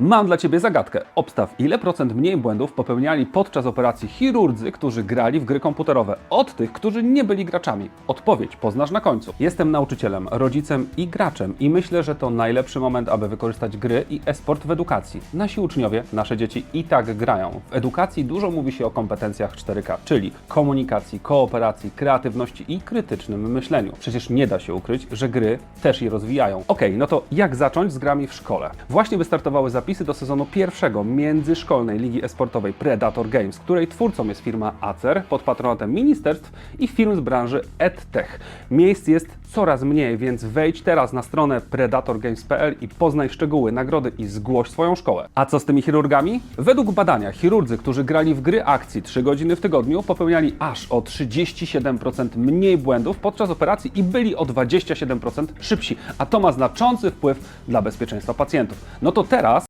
Mam dla Ciebie zagadkę. Obstaw, ile procent mniej błędów popełniali podczas operacji chirurdzy, którzy grali w gry komputerowe, od tych, którzy nie byli graczami? Odpowiedź poznasz na końcu. Jestem nauczycielem, rodzicem i graczem i myślę, że to najlepszy moment, aby wykorzystać gry i e-sport w edukacji. Nasi uczniowie, nasze dzieci i tak grają. W edukacji dużo mówi się o kompetencjach 4K, czyli komunikacji, kooperacji, kreatywności i krytycznym myśleniu. Przecież nie da się ukryć, że gry też je rozwijają. Okej, no to jak zacząć z grami w szkole? Właśnie wystartowały zapisy do sezonu pierwszego międzyszkolnej ligi esportowej Predator Games, której twórcą jest firma Acer pod patronatem ministerstw i firm z branży EdTech. Miejsc jest coraz mniej, więc wejdź teraz na stronę predatorgames.pl i poznaj szczegóły, nagrody i zgłoś swoją szkołę. A co z tymi chirurgami? Według badania chirurdzy, którzy grali w gry akcji 3 godziny w tygodniu, popełniali aż o 37% mniej błędów podczas operacji i byli o 27% szybsi, a to ma znaczący wpływ dla bezpieczeństwa pacjentów. No to teraz